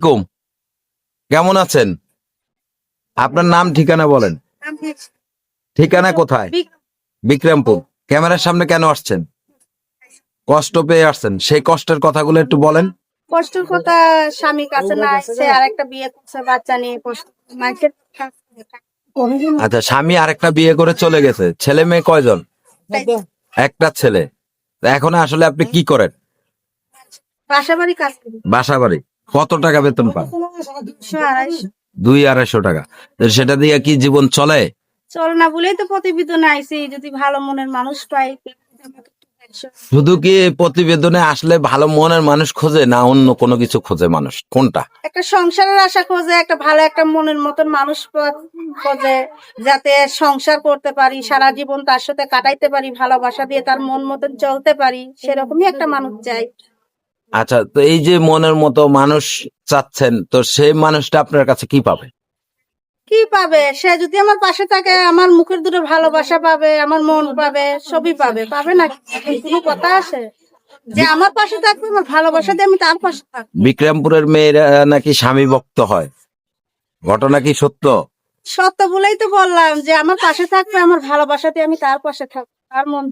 কুম কেমন আছেন? আপনার নাম ঠিকানা বলেন। ঠিকানা কোথায়? বিক্রমপুর। ক্যামেরার সামনে কেন আসছেন? কষ্ট পেয়ে আসছেন। সেই কষ্টের কথাগুলো একটু বলেন। কষ্টের কথা স্বামী কাছে না আসছে আর একটা বিয়ে করছে বাচ্চা নিয়ে আচ্ছা স্বামী আরেকটা বিয়ে করে চলে গেছে। ছেলে মেয়ে কয়জন? একটা ছেলে। এখন আসলে আপনি কি করেন? বাসা বাড়ি কাজ করি। বাসা বাড়ি কত টাকা বেতন পান দুই আড়াইশো টাকা। সেটা দিয়ে কি জীবন চলে? চল না বলেই তো প্রতিবেদন আইছি যদি ভালো মনের মানুষ পাই শুধু কি প্রতিবেদনে আসলে ভালো মনের মানুষ খোঁজে না অন্য কোনো কিছু খোঁজে মানুষ? কোনটা? একটা সংসারের আশা খোঁজে একটা ভালো একটা মনের মতন মানুষ খোঁজে যাতে সংসার করতে পারি সারা জীবন তার সাথে কাটাইতে পারি ভালোবাসা দিয়ে তার মন মতন চলতে পারি সেরকমই একটা মানুষ চাই। আচ্ছা তো এই যে মনের মতো মানুষ চাচ্ছেন তো সেই মানুষটা আপনার কাছে কি পাবে? কি পাবে? সে যদি আমার পাশে থাকে আমার মুখের দুটো ভালোবাসা পাবে আমার মন পাবে সবই পাবে। পাবে না কোনো কথা আছে? যে আমার পাশে থাকবে আমার ভালোবাসা দিয়ে আমি তার পাশে থাকব। বিক্রমপুরের মেয়েরা নাকি স্বামী ভক্ত হয়? ঘটনা কি সত্য? সত্য বলেই তো বললাম যে আমার পাশে থাকবে আমার ভালোবাসা দিয়ে আমি তার পাশে থাকব। তার মন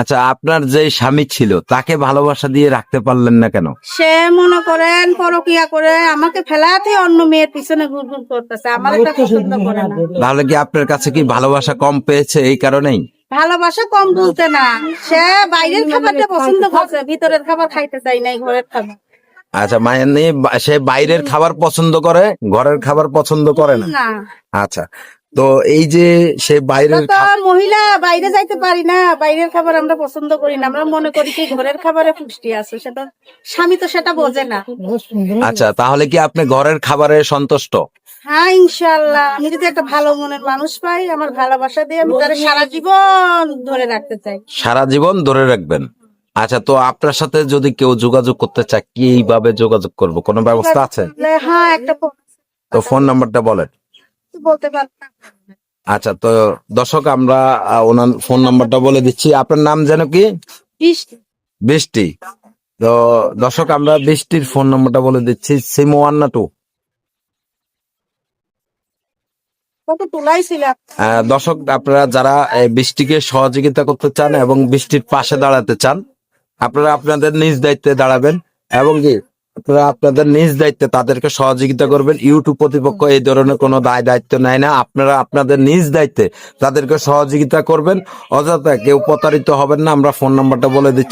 আচ্ছা আপনার যে স্বামী ছিল তাকে ভালোবাসা দিয়ে রাখতে পারলেন না কেন? সে মনে করেন পরকিয়া করে আমাকে ফেলাতে অন্য মেয়ের পিছনে ঘুরঘুর করতেছে আমার একটা পছন্দ করে না। তাহলে কি আপনার কাছে কি ভালোবাসা কম পেয়েছে এই কারণেই? ভালোবাসা কম বলতে না সে বাইরের খাবারটা পছন্দ করছে ভিতরের খাবার খাইতে চাই নাই ঘরের খাবার। আচ্ছা মায়ের নিয়ে সে বাইরের খাবার পছন্দ করে ঘরের খাবার পছন্দ করে না। আচ্ছা তো এই যে সে বাইরের মহিলা বাইরে যাইতে পারি না। বাইরের খাবার আমরা পছন্দ করি না। আমরা মনে করি কি ঘরের খাবারে পুষ্টি আছে। সেটা স্বামী তো সেটা বোঝে না। আচ্ছা তাহলে কি আপনি ঘরের খাবারে সন্তুষ্ট? হ্যাঁ ইনশাল্লাহ আমি যদি একটা ভালো মনের মানুষ পাই আমার ভালোবাসা দিয়ে আমি তার সারা জীবন ধরে রাখতে চাই। সারা জীবন ধরে রাখবেন? আচ্ছা তো আপনার সাথে যদি কেউ যোগাযোগ করতে চায় কীভাবে যোগাযোগ করব? কোনো ব্যবস্থা আছে? হ্যাঁ একটা তো ফোন নাম্বারটা বলেন। বলতে আচ্ছা তো দর্শক আমরা ওনার ফোন নাম্বারটা বলে দিচ্ছি। আপনার নাম যেন কি? বৃষ্টি। তো দর্শক আমরা বৃষ্টির ফোন নাম্বারটা বলে দিচ্ছি সিম ওয়ান না টু দর্শক আপনারা যারা বৃষ্টিকে সহযোগিতা করতে চান এবং বৃষ্টির পাশে দাঁড়াতে চান আপনারা আপনাদের নিজ দায়িত্বে দাঁড়াবেন। এবং কি? আপনারা আপনাদের নিজ দায়িত্বে তাদেরকে সহযোগিতা করবেন। ইউটিউব প্রতিপক্ষ এই ধরনের কোনো দায় দায়িত্ব নেয় না। আপনারা আপনাদের নিজ দায়িত্বে তাদেরকে সহযোগিতা করবেন। অযথা কেউ প্রতারিত হবেন না। আমরা ফোন নাম্বারটা বলে দিচ্ছি।